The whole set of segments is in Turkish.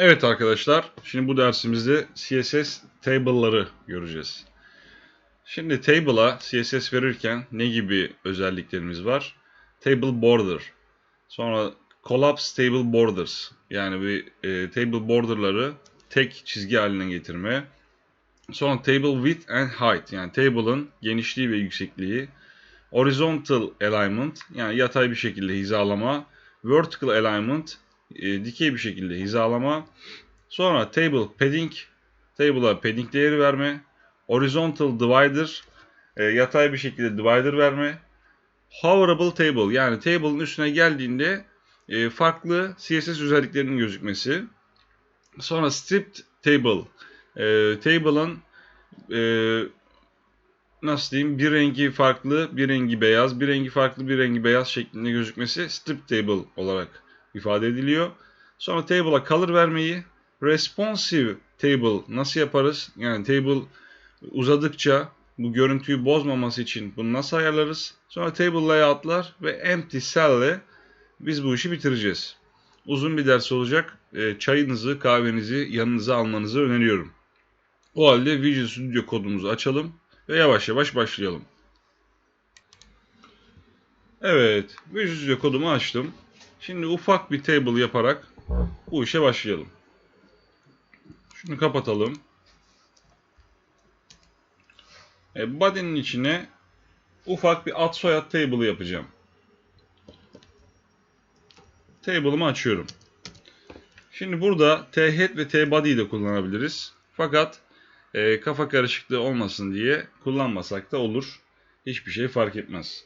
Evet arkadaşlar, şimdi bu dersimizde CSS table'ları göreceğiz. Şimdi table'a CSS verirken ne gibi özelliklerimiz var? Table border, sonra collapse table borders, yani bir e, table borderları tek çizgi haline getirme. Sonra table width and height, yani table'ın genişliği ve yüksekliği. Horizontal alignment, yani yatay bir şekilde hizalama. Vertical alignment, e, dikey bir şekilde hizalama. Sonra table padding, table'a padding değeri verme. Horizontal divider, e, yatay bir şekilde divider verme. Hoverable table, yani table'ın üstüne geldiğinde e, farklı CSS özelliklerinin gözükmesi. Sonra stripped table, e, table'ın e, nasıl diyeyim bir rengi farklı, bir rengi beyaz, bir rengi farklı, bir rengi beyaz şeklinde gözükmesi strip table olarak ifade ediliyor. Sonra table'a color vermeyi, responsive table nasıl yaparız? Yani table uzadıkça bu görüntüyü bozmaması için bunu nasıl ayarlarız? Sonra table layout'lar ve empty cell ile biz bu işi bitireceğiz. Uzun bir ders olacak. E, çayınızı, kahvenizi yanınıza almanızı öneriyorum. O halde Visual Studio kodumuzu açalım ve yavaş yavaş başlayalım. Evet, Visual Studio kodumu açtım. Şimdi ufak bir table yaparak bu işe başlayalım. Şunu kapatalım. E, body'nin içine ufak bir ad soyad table yapacağım. Table'ımı açıyorum. Şimdi burada thead ve tbody'yi de kullanabiliriz. Fakat e, kafa karışıklığı olmasın diye kullanmasak da olur. Hiçbir şey fark etmez.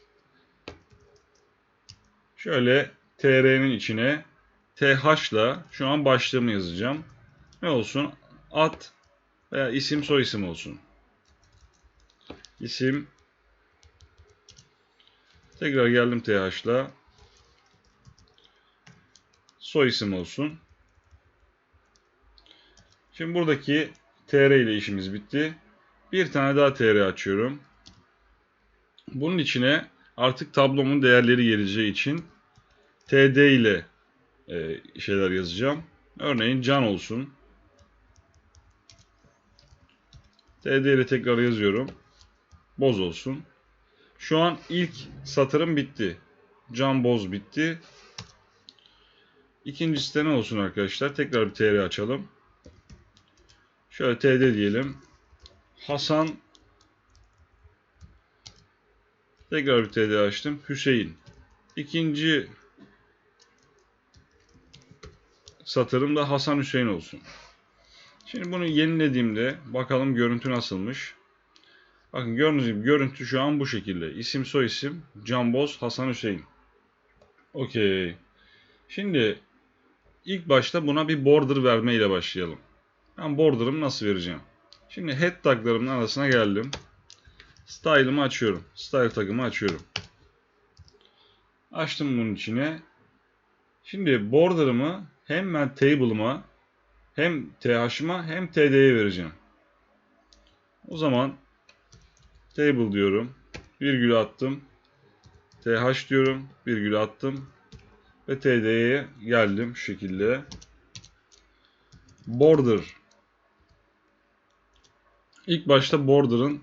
Şöyle tr'nin içine th ile şu an başlığımı yazacağım. Ne olsun? Ad veya isim soy isim olsun. İsim tekrar geldim th ile soy isim olsun. Şimdi buradaki tr ile işimiz bitti. Bir tane daha tr açıyorum. Bunun içine artık tablomun değerleri geleceği için td ile e, şeyler yazacağım. Örneğin can olsun. td ile tekrar yazıyorum. Boz olsun. Şu an ilk satırım bitti. Can boz bitti. İkincisi de ne olsun arkadaşlar? Tekrar bir tr açalım. Şöyle td diyelim. Hasan Tekrar bir td açtım. Hüseyin. İkinci satırım da Hasan Hüseyin olsun. Şimdi bunu yenilediğimde bakalım görüntü nasılmış. Bakın gördüğünüz gibi görüntü şu an bu şekilde. İsim soy isim Canboz Hasan Hüseyin. Okey. Şimdi ilk başta buna bir border verme ile başlayalım. Ben border'ımı nasıl vereceğim? Şimdi head taglarımın arasına geldim. Style'ımı açıyorum. Style tagımı açıyorum. Açtım bunun içine. Şimdi border'ımı hem ben table'ıma hem th'ıma hem td'ye vereceğim. O zaman table diyorum. Virgül attım. th diyorum. Virgül attım. Ve td'ye geldim şu şekilde. Border. İlk başta border'ın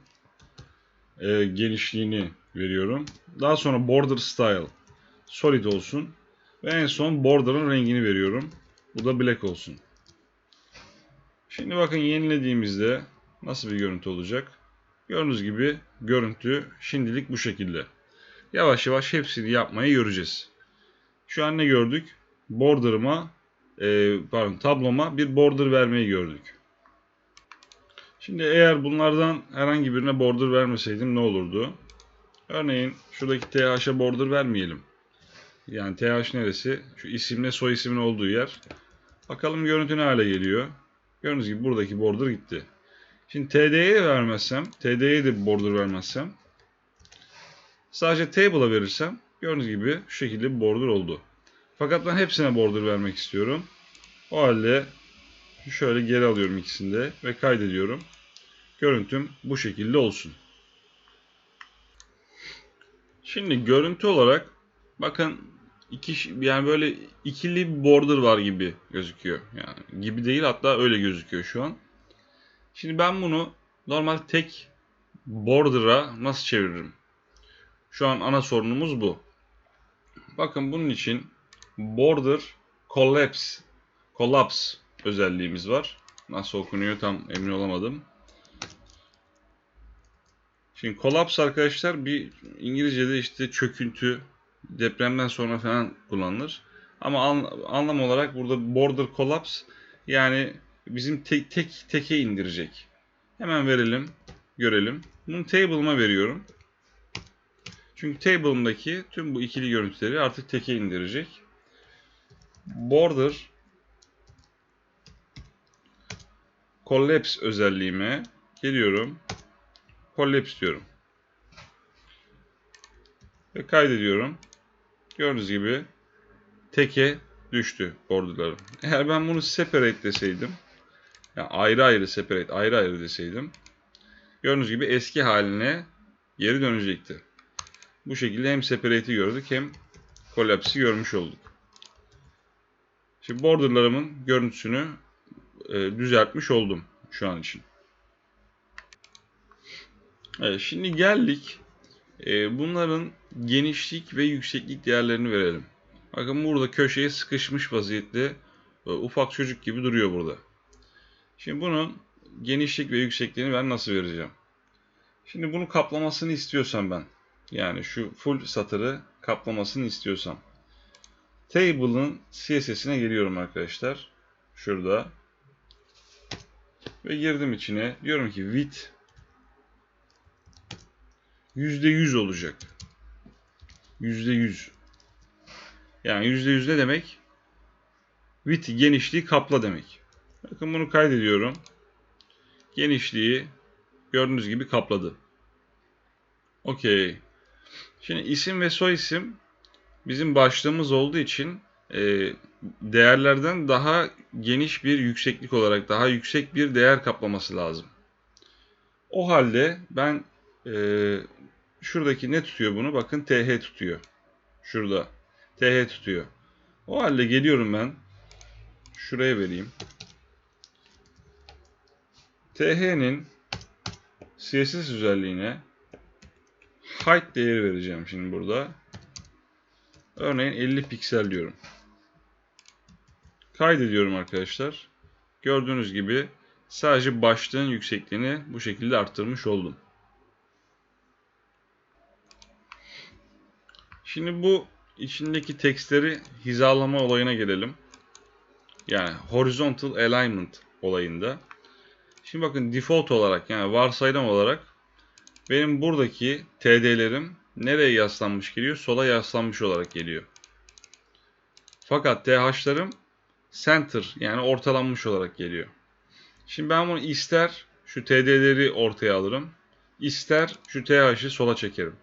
e, genişliğini veriyorum. Daha sonra border style solid olsun. Ve en son border'ın rengini veriyorum. Bu da black olsun. Şimdi bakın yenilediğimizde nasıl bir görüntü olacak? Gördüğünüz gibi görüntü şimdilik bu şekilde. Yavaş yavaş hepsini yapmayı göreceğiz. Şu an ne gördük? Border'ıma e, pardon tabloma bir border vermeyi gördük. Şimdi eğer bunlardan herhangi birine border vermeseydim ne olurdu? Örneğin şuradaki TH'a border vermeyelim. Yani TH neresi? Şu isimle soy ismin olduğu yer. Bakalım görüntü ne hale geliyor. Gördüğünüz gibi buradaki border gitti. Şimdi TD'ye vermezsem, TD'ye de border vermezsem sadece table'a verirsem gördüğünüz gibi şu şekilde bir border oldu. Fakat ben hepsine border vermek istiyorum. O halde şöyle geri alıyorum ikisini de ve kaydediyorum. Görüntüm bu şekilde olsun. Şimdi görüntü olarak bakın iki yani böyle ikili bir border var gibi gözüküyor. Yani gibi değil hatta öyle gözüküyor şu an. Şimdi ben bunu normal tek border'a nasıl çeviririm? Şu an ana sorunumuz bu. Bakın bunun için border collapse collapse özelliğimiz var. Nasıl okunuyor tam emin olamadım. Şimdi collapse arkadaşlar bir İngilizce'de işte çöküntü, depremden sonra falan kullanılır. Ama an- anlam olarak burada border collapse yani bizim tek tek teke indirecek. Hemen verelim, görelim. Bunu table'ıma veriyorum. Çünkü table'ımdaki tüm bu ikili görüntüleri artık teke indirecek. Border collapse özelliğime geliyorum. Collapse diyorum. Ve kaydediyorum. Gördüğünüz gibi teke düştü borderlarım. Eğer ben bunu separate deseydim, yani ayrı ayrı separate, ayrı ayrı deseydim, gördüğünüz gibi eski haline geri dönecekti. Bu şekilde hem separate'i gördük hem collapse'i görmüş olduk. Şimdi borderlarımın görüntüsünü e, düzeltmiş oldum şu an için. Evet, şimdi geldik. E, bunların genişlik ve yükseklik değerlerini verelim. Bakın burada köşeye sıkışmış vaziyette e, ufak çocuk gibi duruyor burada. Şimdi bunun genişlik ve yüksekliğini ben nasıl vereceğim? Şimdi bunu kaplamasını istiyorsam ben. Yani şu full satırı kaplamasını istiyorsam. Table'ın CSS'ine geliyorum arkadaşlar. Şurada. Ve girdim içine. Diyorum ki width %100 olacak. %100. Yani %100 ne demek? Width genişliği kapla demek. Bakın bunu kaydediyorum. Genişliği gördüğünüz gibi kapladı. Okey. Şimdi isim ve soy isim bizim başlığımız olduğu için e, değerlerden daha geniş bir yükseklik olarak daha yüksek bir değer kaplaması lazım. O halde ben e, şuradaki ne tutuyor bunu? Bakın TH tutuyor. Şurada. TH tutuyor. O halde geliyorum ben. Şuraya vereyim. TH'nin CSS özelliğine height değeri vereceğim şimdi burada. Örneğin 50 piksel diyorum. Kaydediyorum arkadaşlar. Gördüğünüz gibi sadece başlığın yüksekliğini bu şekilde arttırmış oldum. Şimdi bu içindeki tekstleri hizalama olayına gelelim. Yani horizontal alignment olayında. Şimdi bakın default olarak yani varsayılan olarak benim buradaki TD'lerim nereye yaslanmış geliyor? Sola yaslanmış olarak geliyor. Fakat TH'larım center yani ortalanmış olarak geliyor. Şimdi ben bunu ister şu TD'leri ortaya alırım. ister şu TH'ı sola çekerim.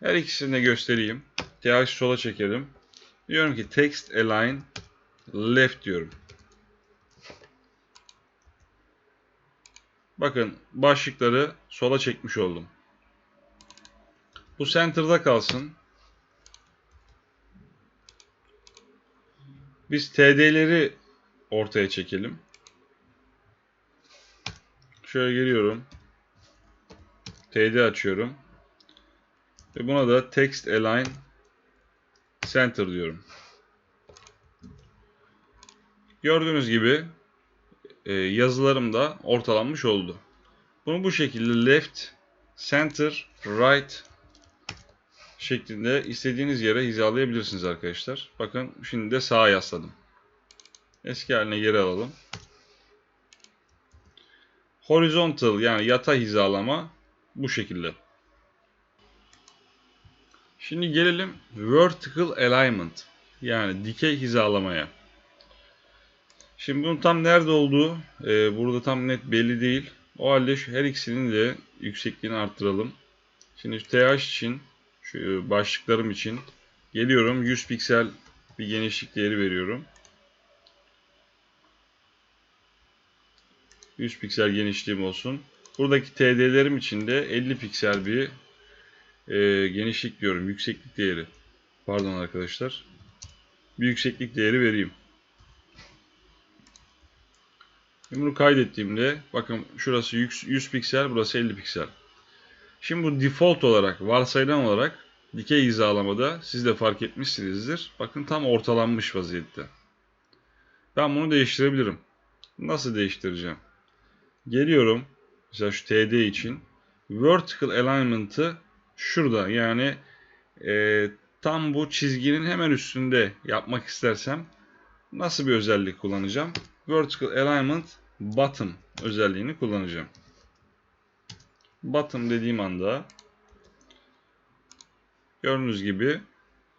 Her ikisini de göstereyim. TH sola çekelim. Diyorum ki text align left diyorum. Bakın başlıkları sola çekmiş oldum. Bu center'da kalsın. Biz TD'leri ortaya çekelim. Şöyle geliyorum. TD açıyorum. Ve buna da text align center diyorum. Gördüğünüz gibi e, yazılarım da ortalanmış oldu. Bunu bu şekilde left, center, right şeklinde istediğiniz yere hizalayabilirsiniz arkadaşlar. Bakın şimdi de sağa yasladım. Eski haline geri alalım. Horizontal yani yatay hizalama bu şekilde. Şimdi gelelim vertical alignment yani dikey hizalamaya. Şimdi bunun tam nerede olduğu e, burada tam net belli değil. O halde şu her ikisinin de yüksekliğini arttıralım. Şimdi TH için şu başlıklarım için geliyorum 100 piksel bir genişlik değeri veriyorum. 100 piksel genişliğim olsun. Buradaki TD'lerim için de 50 piksel bir e, genişlik diyorum. Yükseklik değeri. Pardon arkadaşlar. Bir yükseklik değeri vereyim. Şimdi bunu kaydettiğimde bakın şurası 100, 100 piksel, burası 50 piksel. Şimdi bu default olarak, varsayılan olarak dikey hizalamada siz de fark etmişsinizdir. Bakın tam ortalanmış vaziyette. Ben bunu değiştirebilirim. Nasıl değiştireceğim? Geliyorum. Mesela şu TD için. Vertical alignment'ı şurada yani e, tam bu çizginin hemen üstünde yapmak istersem nasıl bir özellik kullanacağım? Vertical alignment bottom özelliğini kullanacağım. Bottom dediğim anda gördüğünüz gibi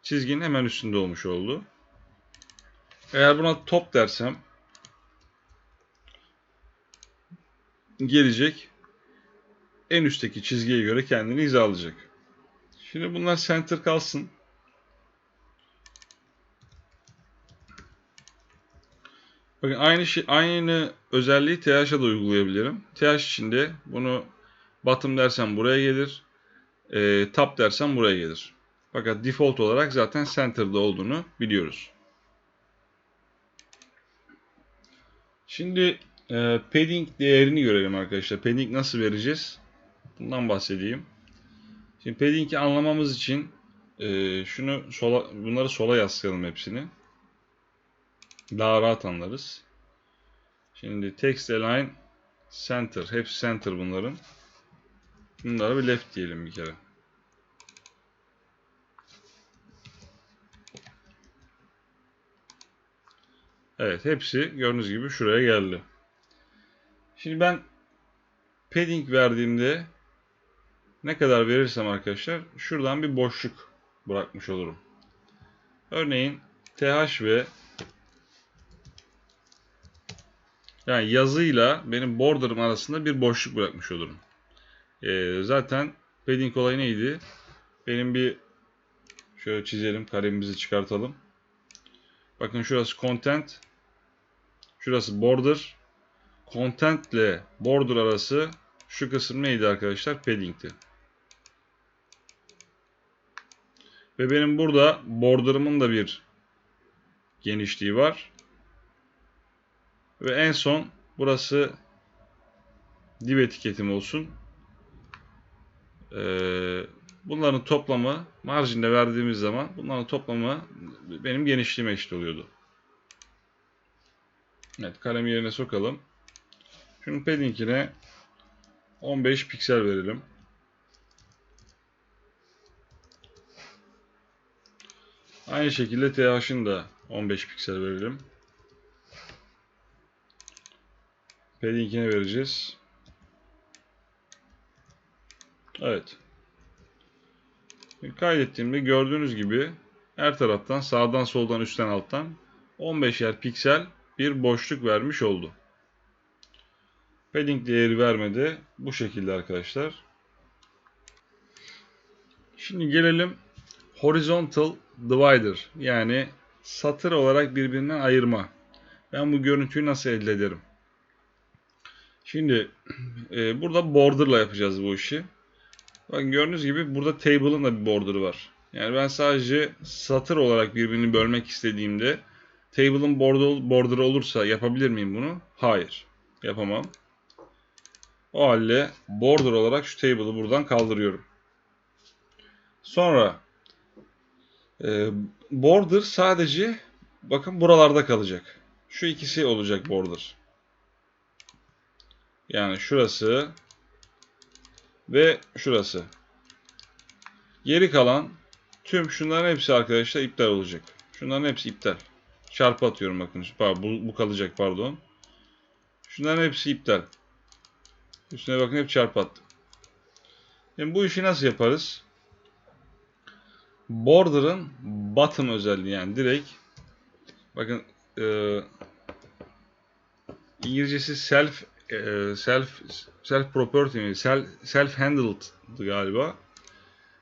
çizginin hemen üstünde olmuş oldu. Eğer buna top dersem gelecek en üstteki çizgiye göre kendini hizalayacak. Şimdi bunlar center kalsın. Bakın aynı şey aynı özelliği TH'a da uygulayabilirim. TH içinde bunu bottom dersem buraya gelir. E, top dersem buraya gelir. Fakat default olarak zaten center'da olduğunu biliyoruz. Şimdi e, padding değerini görelim arkadaşlar. Padding nasıl vereceğiz? Bundan bahsedeyim. Şimdi padding'i anlamamız için e, şunu sola, bunları sola yaslatalım hepsini. Daha rahat anlarız. Şimdi text align center. Hepsi center bunların. Bunlara bir left diyelim bir kere. Evet hepsi gördüğünüz gibi şuraya geldi. Şimdi ben padding verdiğimde ne kadar verirsem arkadaşlar şuradan bir boşluk bırakmış olurum. Örneğin th ve yani yazıyla benim border'ım arasında bir boşluk bırakmış olurum. Ee, zaten padding olayı neydi? Benim bir şöyle çizelim karemizi çıkartalım. Bakın şurası content. Şurası border. Content ile border arası şu kısım neydi arkadaşlar? Padding'ti. Ve benim burada border'ımın da bir genişliği var. Ve en son burası div etiketim olsun. Ee, bunların toplamı marjinde verdiğimiz zaman bunların toplamı benim genişliğime eşit oluyordu. Evet kalemi yerine sokalım. Şunun padding'ine 15 piksel verelim. Aynı şekilde TH'ın da 15 piksel verelim. Padding'ine vereceğiz. Evet. Kaydettiğimde gördüğünüz gibi her taraftan sağdan soldan üstten alttan 15'er piksel bir boşluk vermiş oldu. Padding değeri vermedi. Bu şekilde arkadaşlar. Şimdi gelelim horizontal divider yani satır olarak birbirinden ayırma. Ben bu görüntüyü nasıl elde ederim? Şimdi e, burada borderla yapacağız bu işi. Bakın gördüğünüz gibi burada table'ın da bir border'ı var. Yani ben sadece satır olarak birbirini bölmek istediğimde table'ın border, border'ı olursa yapabilir miyim bunu? Hayır. Yapamam. O halde border olarak şu table'ı buradan kaldırıyorum. Sonra e, border sadece bakın buralarda kalacak. Şu ikisi olacak border. Yani şurası ve şurası. Geri kalan tüm şunların hepsi arkadaşlar iptal olacak. Şunların hepsi iptal. Çarpı atıyorum bakın. Bu, bu kalacak pardon. Şunların hepsi iptal. Üstüne bakın hep çarpı attım. Şimdi bu işi nasıl yaparız? Border'ın bottom özelliği yani direkt bakın e, İngilizcesi self e, self self property mi? Self, self handled galiba.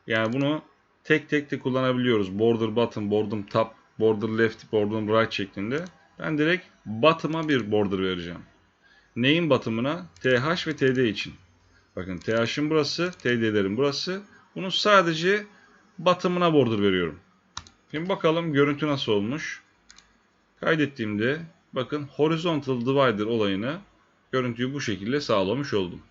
Yani bunu tek tek de kullanabiliyoruz. Border bottom, border top, border left, border right şeklinde. Ben direkt bottom'a bir border vereceğim. Neyin bottom'ına? TH ve TD için. Bakın TH'ın burası, TD'lerin burası. Bunu sadece bottom'ına border veriyorum. Şimdi bakalım görüntü nasıl olmuş. Kaydettiğimde bakın horizontal divider olayını görüntüyü bu şekilde sağlamış oldum.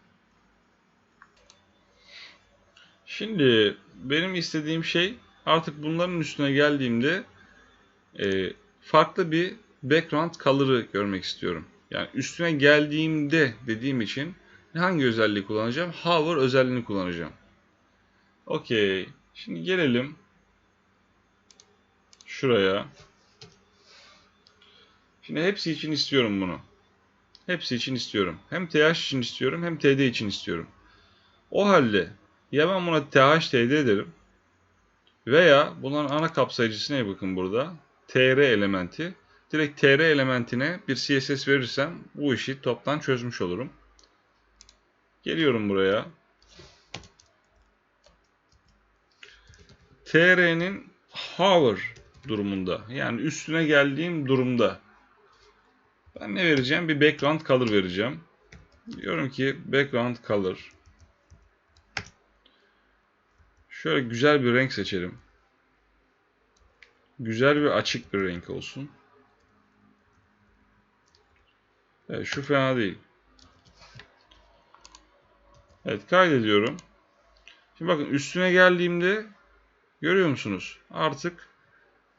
Şimdi benim istediğim şey artık bunların üstüne geldiğimde e, farklı bir background color'ı görmek istiyorum. Yani üstüne geldiğimde dediğim için hangi özelliği kullanacağım? Hover özelliğini kullanacağım. Okey. Şimdi gelelim şuraya. Şimdi hepsi için istiyorum bunu. Hepsi için istiyorum. Hem TH için istiyorum hem TD için istiyorum. O halde ya ben buna TH TD ederim veya bunların ana kapsayıcısına bakın burada. TR elementi. Direkt TR elementine bir CSS verirsem bu işi toptan çözmüş olurum. Geliyorum buraya. TR'nin hover durumunda yani üstüne geldiğim durumda ben ne vereceğim? Bir background color vereceğim. Diyorum ki background color şöyle güzel bir renk seçelim. Güzel bir açık bir renk olsun. Evet, şu fena değil. Evet kaydediyorum. Şimdi bakın üstüne geldiğimde görüyor musunuz? Artık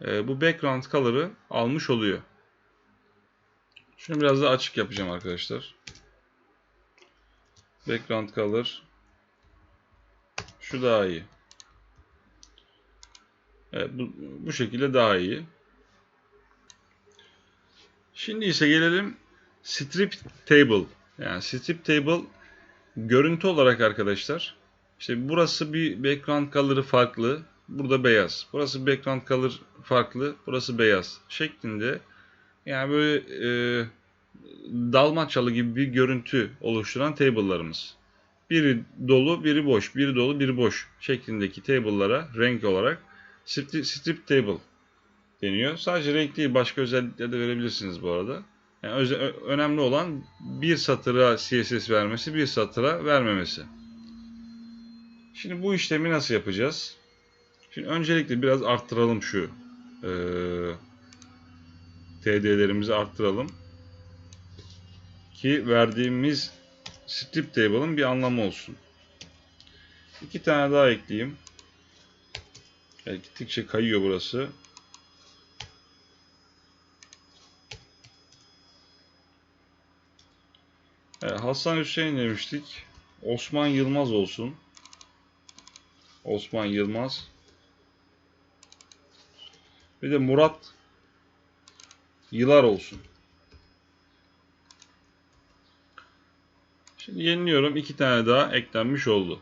e, bu background color'ı almış oluyor. Şunu biraz daha açık yapacağım arkadaşlar. Background color. Şu daha iyi. Evet, bu, bu şekilde daha iyi. Şimdi ise gelelim strip table. Yani strip table görüntü olarak arkadaşlar. İşte burası bir background color'ı farklı. Burada beyaz. Burası background color farklı. Burası beyaz. Şeklinde yani böyle e, dalmaçyalı gibi bir görüntü oluşturan table'larımız. Biri dolu, biri boş, biri dolu, biri boş şeklindeki table'lara renk olarak strip, strip table deniyor. Sadece renk değil, başka özellikler de verebilirsiniz bu arada. Yani öze, önemli olan bir satıra CSS vermesi, bir satıra vermemesi. Şimdi bu işlemi nasıl yapacağız? Şimdi öncelikle biraz arttıralım şu e, TD'lerimizi arttıralım. Ki verdiğimiz strip table'ın bir anlamı olsun. İki tane daha ekleyeyim. Evet, gittikçe kayıyor burası. Evet, Hasan Hüseyin demiştik. Osman Yılmaz olsun. Osman Yılmaz. Bir de Murat Yılar olsun. Şimdi yeniliyorum. iki tane daha eklenmiş oldu.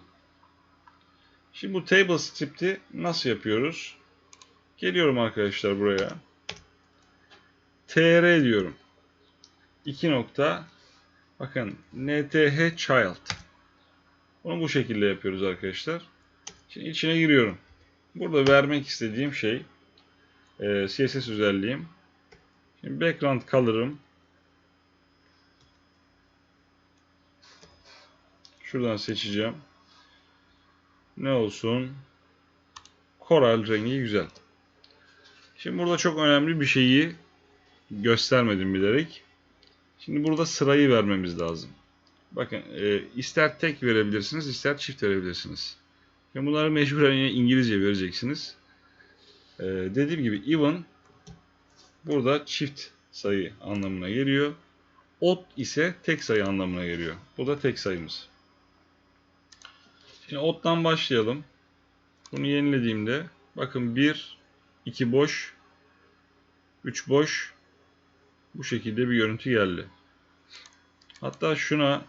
Şimdi bu table script'i nasıl yapıyoruz? Geliyorum arkadaşlar buraya. tr diyorum. 2 nokta bakın nth child. Bunu bu şekilde yapıyoruz arkadaşlar. Şimdi içine giriyorum. Burada vermek istediğim şey e, CSS özelliğim. Şimdi background color'ım şuradan seçeceğim. Ne olsun? Koral rengi güzel. Şimdi burada çok önemli bir şeyi göstermedim bilerek. Şimdi burada sırayı vermemiz lazım. Bakın e, ister tek verebilirsiniz ister çift verebilirsiniz. Şimdi bunları mecburen İngilizce vereceksiniz. E, dediğim gibi even burada çift sayı anlamına geliyor. Odd ise tek sayı anlamına geliyor. Bu da tek sayımız. Şimdi odd'dan başlayalım. Bunu yenilediğimde bakın 1, 2 boş, 3 boş bu şekilde bir görüntü geldi. Hatta şuna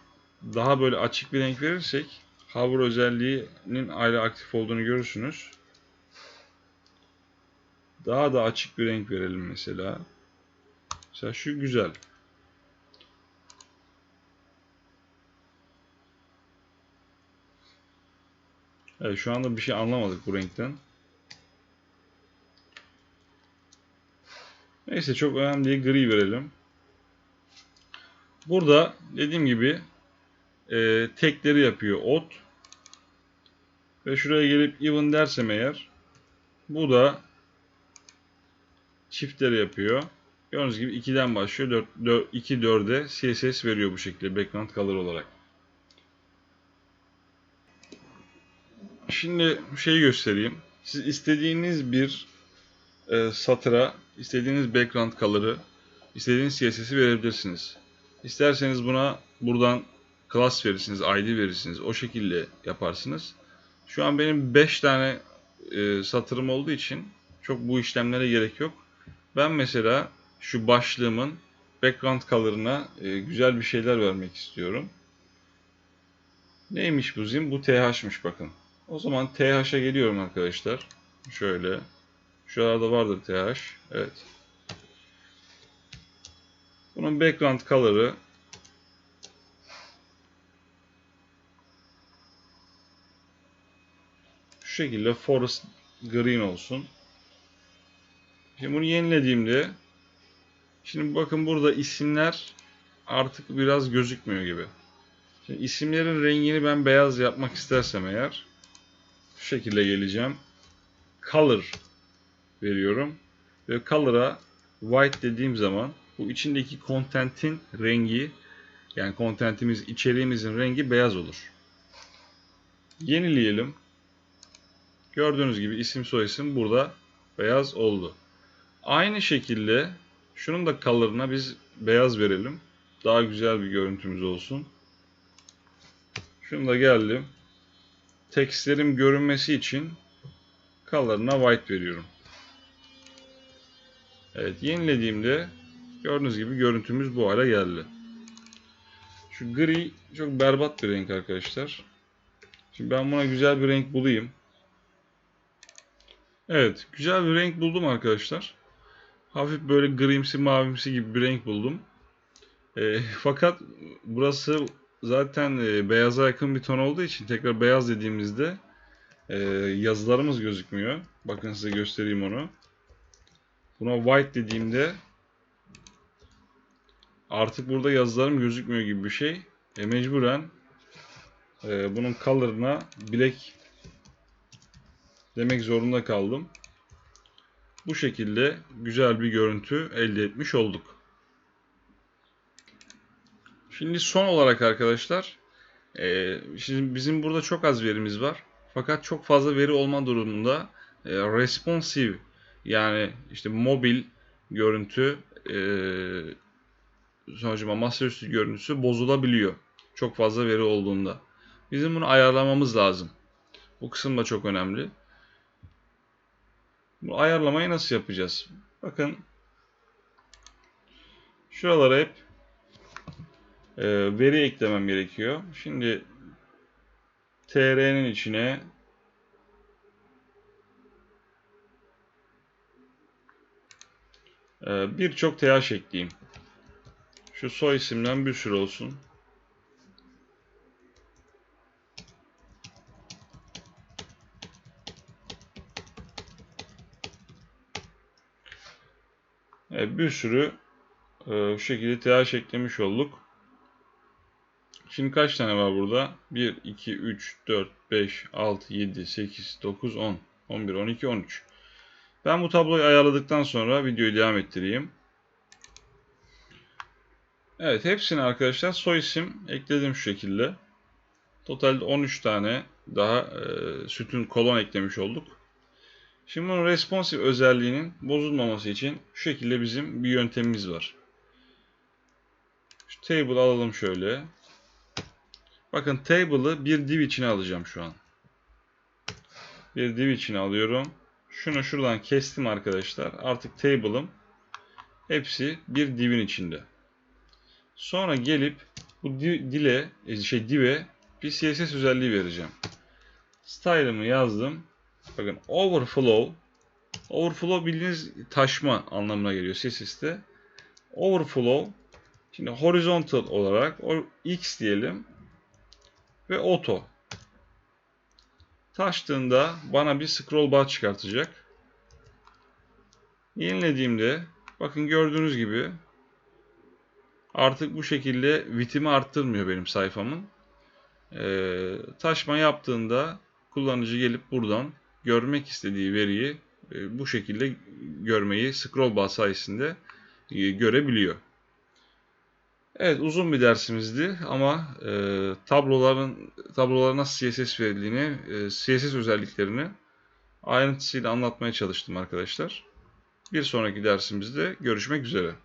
daha böyle açık bir renk verirsek hover özelliğinin ayrı aktif olduğunu görürsünüz. Daha da açık bir renk verelim mesela. Mesela şu güzel. Evet şu anda bir şey anlamadık bu renkten. Neyse çok önemli değil. Gri verelim. Burada dediğim gibi e, tekleri yapıyor ot. Ve şuraya gelip even dersem eğer bu da çiftleri yapıyor. Gördüğünüz gibi 2'den başlıyor. 4, 4, 2 4'e CSS veriyor bu şekilde background color olarak. Şimdi şeyi göstereyim. Siz istediğiniz bir e, satıra, istediğiniz background color'ı, istediğiniz CSS'i verebilirsiniz. İsterseniz buna buradan class verirsiniz, ID verirsiniz. O şekilde yaparsınız. Şu an benim 5 tane e, satırım olduğu için çok bu işlemlere gerek yok. Ben mesela şu başlığımın background color'ına e, güzel bir şeyler vermek istiyorum. Neymiş bu zim? Bu TH'mış bakın. O zaman TH'a geliyorum arkadaşlar. Şöyle. Şuralarda vardır TH. Evet. Bunun background color'ı şu şekilde forest green olsun. Şimdi bunu yenilediğimde şimdi bakın burada isimler artık biraz gözükmüyor gibi. Şimdi isimlerin rengini ben beyaz yapmak istersem eğer şu şekilde geleceğim. Color veriyorum ve color'a white dediğim zaman bu içindeki content'in rengi yani content'imiz içeriğimizin rengi beyaz olur. Yenileyelim. Gördüğünüz gibi isim soyisim burada beyaz oldu. Aynı şekilde şunun da color'ına biz beyaz verelim. Daha güzel bir görüntümüz olsun. Şunu da geldim. Tekstlerim görünmesi için color'ına white veriyorum. Evet yenilediğimde gördüğünüz gibi görüntümüz bu hale geldi. Şu gri çok berbat bir renk arkadaşlar. Şimdi ben buna güzel bir renk bulayım. Evet güzel bir renk buldum arkadaşlar. Hafif böyle grimsi mavimsi gibi bir renk buldum. E, fakat burası zaten e, beyaza yakın bir ton olduğu için tekrar beyaz dediğimizde e, yazılarımız gözükmüyor. Bakın size göstereyim onu. Buna white dediğimde artık burada yazılarım gözükmüyor gibi bir şey. E, mecburen e, bunun color'ına black demek zorunda kaldım. Bu şekilde güzel bir görüntü elde etmiş olduk. Şimdi son olarak arkadaşlar e, şimdi bizim burada çok az verimiz var. Fakat çok fazla veri olma durumunda e, responsive yani işte mobil görüntü e, sonucuma masaüstü görüntüsü bozulabiliyor. Çok fazla veri olduğunda. Bizim bunu ayarlamamız lazım. Bu kısım da çok önemli. Bu ayarlamayı nasıl yapacağız? Bakın şuralara hep e, veri eklemem gerekiyor. Şimdi tr'nin içine e, birçok th ekleyeyim. Şu soy isimden bir sürü olsun. Evet, bir sürü e, bu şekilde TH eklemiş olduk. Şimdi kaç tane var burada? 1, 2, 3, 4, 5, 6, 7, 8, 9, 10, 11, 12, 13. Ben bu tabloyu ayarladıktan sonra videoyu devam ettireyim. Evet hepsini arkadaşlar soy isim ekledim şu şekilde. Totalde 13 tane daha e, sütun kolon eklemiş olduk. Şimdi bunun responsive özelliğinin bozulmaması için şu şekilde bizim bir yöntemimiz var. Şu table alalım şöyle. Bakın table'ı bir div içine alacağım şu an. Bir div içine alıyorum. Şunu şuradan kestim arkadaşlar. Artık table'ım hepsi bir divin içinde. Sonra gelip bu dile şey div'e bir CSS özelliği vereceğim. Style'ımı yazdım. Bakın overflow overflow bildiğiniz taşma anlamına geliyor CSS'te. Overflow şimdi horizontal olarak x diyelim ve auto taştığında bana bir scroll bar çıkartacak. Yenilediğimde bakın gördüğünüz gibi artık bu şekilde vitimi arttırmıyor benim sayfamın. Ee, taşma yaptığında kullanıcı gelip buradan görmek istediği veriyi e, bu şekilde görmeyi scroll bar sayesinde e, görebiliyor. Evet uzun bir dersimizdi ama e, tabloların tablolara nasıl CSS verildiğini, e, CSS özelliklerini ayrıntısıyla anlatmaya çalıştım arkadaşlar. Bir sonraki dersimizde görüşmek üzere.